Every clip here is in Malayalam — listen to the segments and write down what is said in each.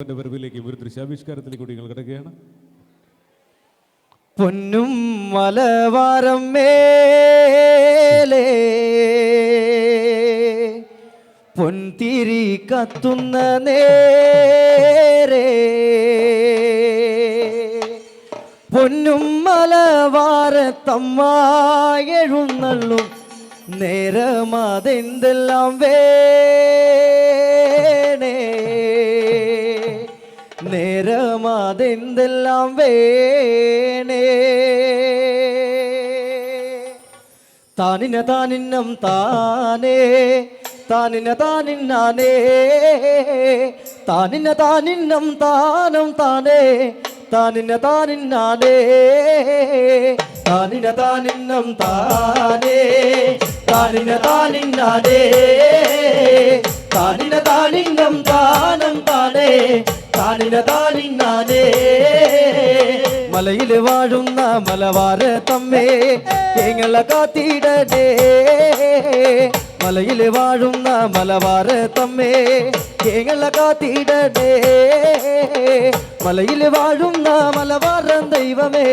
അവന്റെ വരവിലേക്ക് ഒരു ദൃശ്യാവിഷ്കാരത്തിലേക്ക് കൂടി നിങ്ങൾ കിടക്കുകയാണ്. പൊന്നും മലവാരം മേലേ പൊൻതിരി കത്തുന്ന നേരെ പൊന്നും മലവാരത്തമ്മായെഴുന്നള്ളും നേരമതെന്തെല്ലാം വേണേ നേരമതെന്തെല്ലാം വേണേ? താനിന താനിന്നം താനേ താനിന താനിന്നാനേ താനിന താനിന്നം താനം താനേ താനിന താനിന്നാനേ താനിന താനിന്നം താനേ താനിന താനിന്നാനേ. താനിന താനിന്നം താനം താനേ താനിന താനിന്നാനേ മലയിൽ വാഴുന്ന മലവാര തമ്മേ എങ്ങളെ കാത്തിടടേ മലയിൽ വാഴുന്ന മലവാര തമ്മേ എങ്ങളെ കാത്തിടടേ മലയിൽ വാഴുന്ന മലവാരം ദൈവമേ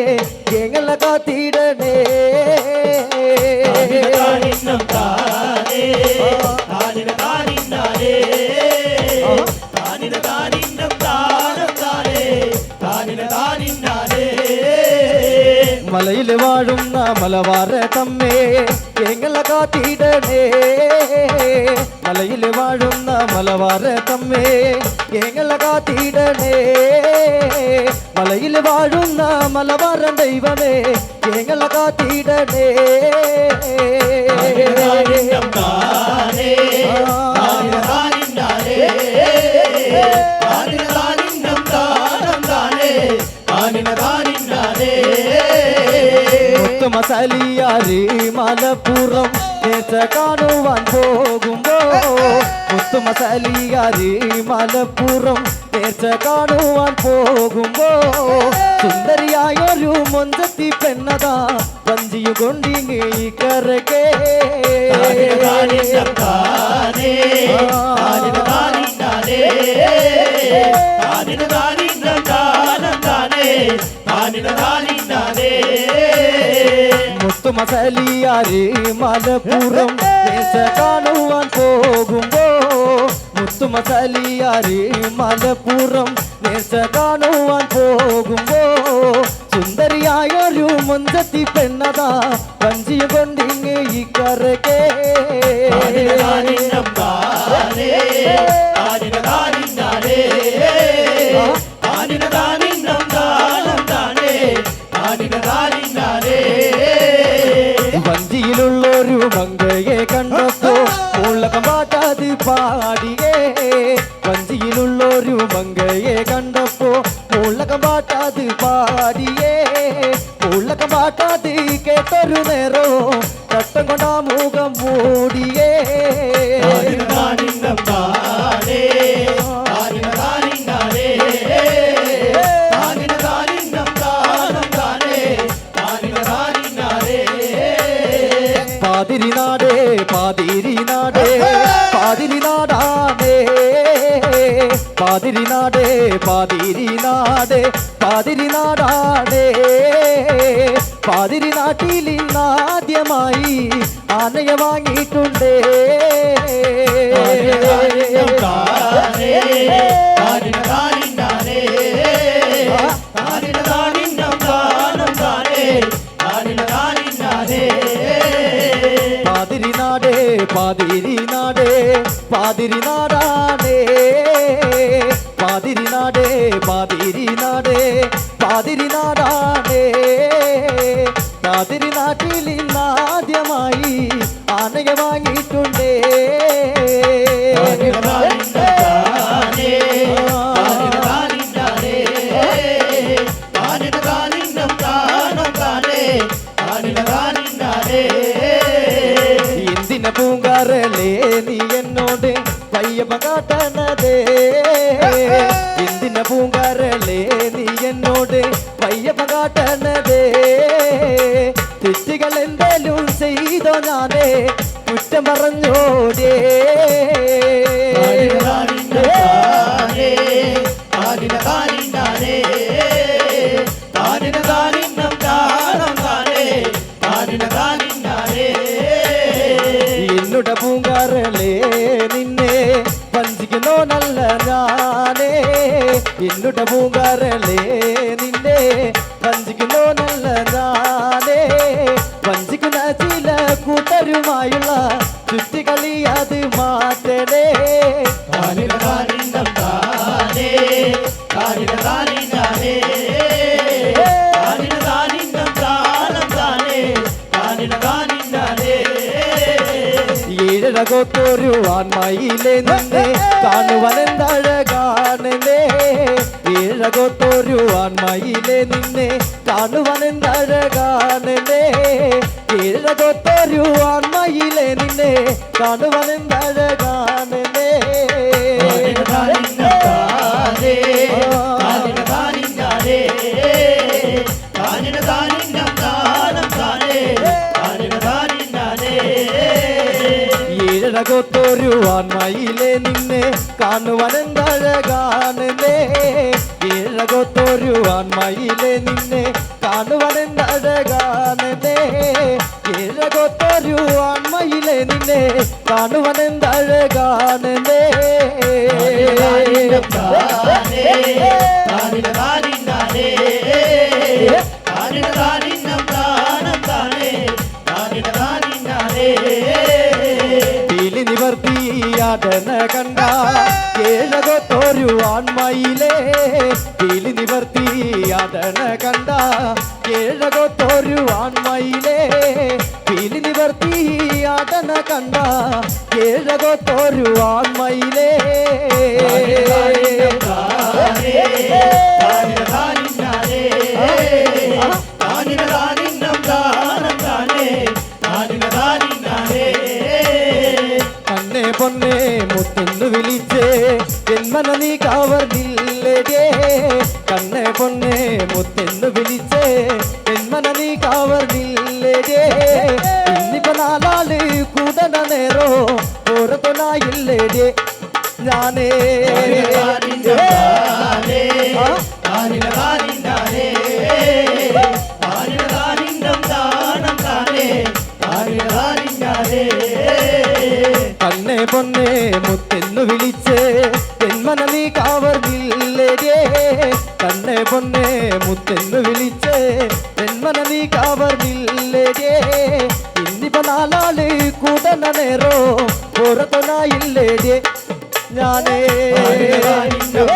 എങ്ങളെ കാത്തിടടേ താനിനം താനേ மண்ணில் வாழும் மலவார தம்மே. எங்களை காத்திடனே. மலையில் வாழும் மலவார தம்மே. எங்களை காத்திடனே. மலையில் வாழும் மலவார தெய்வமே. எங்களை காத்திடனே. ஆ മുത്തുമസലിയാരി മലപ്പുറം നേച്ച കാണുവാൻ പോകുമ്പോ മുത്തുമസലിയാരി മലപ്പുറം നേച്ച കാണുവാൻ പോകുമ്പോ സുന്ദരിയായൊരു മൊഞ്ചത്തി പെണ്ണതാ വഞ്ചിയു കൊണ്ടിങ്ങി കരകേ താനിനം താനേ താനിന താനിന്നാനേ താനിന താനിന്നം താനം താനേ താനിന താനിന്നാനേ മുത്തുമസലിയാരി മലപ്പുറം നേച്ച കാണുവാൻ പോകുമ്പോ മുത്തുമസലിയാരി മലപ്പുറം നേച്ച കാണുവാൻ പോകുമ്പോ സുന്ദരിയായൊരു മുഞ്ചത്തി പെണ്ണതാ വഞ്ചിയ കൊണ്ടിങ്ങ് ഈ കരകേ താനിനം താനേ താനിന താനിന്നാനേ താനിന താനിന്നം താനം വഞ്ചിയിലുള്ളൊരു മങ്കയെ കണ്ടപ്പോ ഉള്ളകം പാട്ടാത് പാടിയേ. വഞ്ചിയിലുള്ളൊരു മങ്കയെ കണ്ടപ്പോ ഉള്ളകം പാട്ടാത് പാടിയേ. ഉള്ളകം പാട്ടാത് കേട്ടൊരു നേരോ പാതിരി നാടേ പാതിരി നാടേ പാതിരി നാടാണേ പാതിരി നാടേ പാതിരി നാടേ പാതിരി നാടാണേ പാതിരി നാട്ടിൽ ഇന്നാദ്യമായി ആനയ വാങ്ങിയിട്ടുണ്ടേ പാതിരി നാടേ പാതിരി നാടാനേ പാതിരി നാടേ പാതിരി നാടേ പാതിരി നാടാണേ കാട്ടണതേ എന്തിന പൂങ്കാറല്ലേ നീ എന്നോട് പയ്യപ്പ കാട്ടണതേ തെറ്റുകൾ എന്തേലും ചെയ്തോ ഞാനേ കുറ്റം പറഞ്ഞോടേ. താനിന താനിന്നം താനേ എന്നുടെ പൂങ്കാരലേ നിന്നെ വഞ്ചിക്കുന്നോ നല്ല ഞാനേ വഞ്ചിക്കുന്ന ചില കൂട്ടരുമായുള്ള ചുറ്റിക്കളി അത് മാറ്റണേ താനിന താനിന്നം താനേ താനിന താനിന്നാനേ താനിന താനിന്നം താനം താനേ താനിന താനിന്നാനേ ഏഴകത്തൊരു ആൺമയിലെ നിന്നെ കാണുവാനെന്തഴകാണലേ ഏഴകത്തൊരു ആൺമയിലെ നിന്നെ കാണുവാനെന്തഴകാണലേ ഏഴകത്തൊരു ആൺമയിലെ നിന്നെ കാണുവാനെന്തഴകാണലേ ഏഴകത്തൊരു മയിലെ നിന്നെ കാണുവാനെന്തഴകാണലേ ഇഴകൊത്തൊരുവാൻ മയിലെ നിന്നെ കാണുവാനെന്തഴകാണലേ ഇഴകൊത്തൊരുവാൻ മയിലെ നിന്നെ കാണുവാനെന്തഴകാണലേ നിവർത്തിയാടന കണ്ട കേളകത്തൊരു ആൺമയിലേ പീലി നിവർത്തിയാടന കണ്ട കേളകത്തൊരു ആൺമയിലേ പീലി നിവർത്തിയാടന കണ്ട കേളകത്തൊരു ആൺമയിലേ പൊന്നെ മുത്തെന്ന് വിളിച്ചേ. എന്മന നീ കാവർന്നില്ലേ കണ്ണെ പൊന്നെ മുത്തെന്ന് വിളിച്ചേ. എന്മന നീ കാവർന്നില്ലേ ഇന്നിപ്പോ നാലാൾ കൂടണ നേരോ പുറത്തൊനായില്ലേ ഞാനേ. താനിന്നം കണ്ണെ പൊന്നെ മുത്തെന്നു വിളിച്ചേ തെന്മന നീ കാവർന്നില്ലേ തന്നെ പൊന്നെ മുത്തെന്നു വിളിച്ചേ തെന്മന നീ കാവർന്നില്ലേ ഇന്നിപ്പ നാലാൾ കൂടന നേരോ പുറത്തൊനായില്ലേ ഞാനേ. താനിന്നം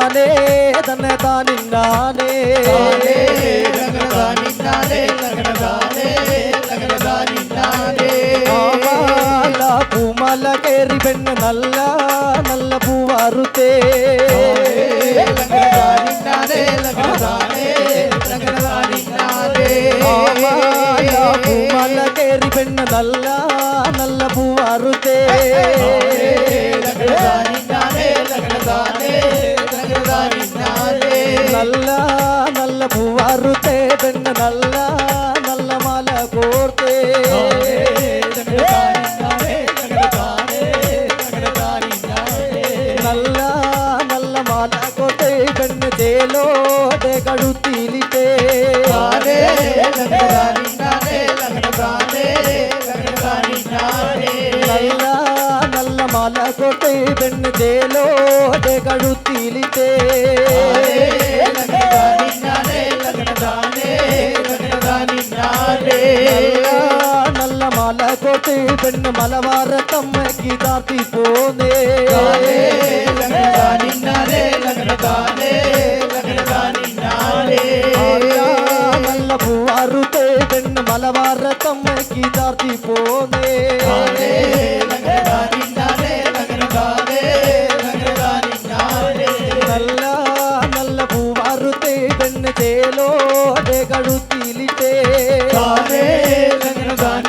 నిన్నాలే తన దానిన్నాలే పూమలకేరి పెన్న నల్ల నల్ల పూవారుతే. పూమలకేరి పెన్న నల్ల నల్ల పూవారుతే. నల్ల పూవారుతే వెన్న నల్ల నల్ల మాల కోర్తే. నల్ల నల్ల కోతే వెన్న తేలో డెగడు తీలితే. నల్ల నల్ల కోతే వెన్న తేలో డెగడు తీలితే. മാല കോർത്തേ പെണ്ണ് മലവാരത്തമ്മക്ക് താത്തി പോന്നേ ആരാ നല്ല പൂവാറുത്തേ പെണ്ണ് മലവാരത്തമ്മക്ക് താത്തി പോന്നേ നല്ല നല്ല പൂവാറുത്തേ പെണ്ണ് ചേലോടെ കഴുത്തിലിട്ടേ താനേ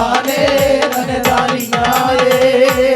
जाने मन जानिया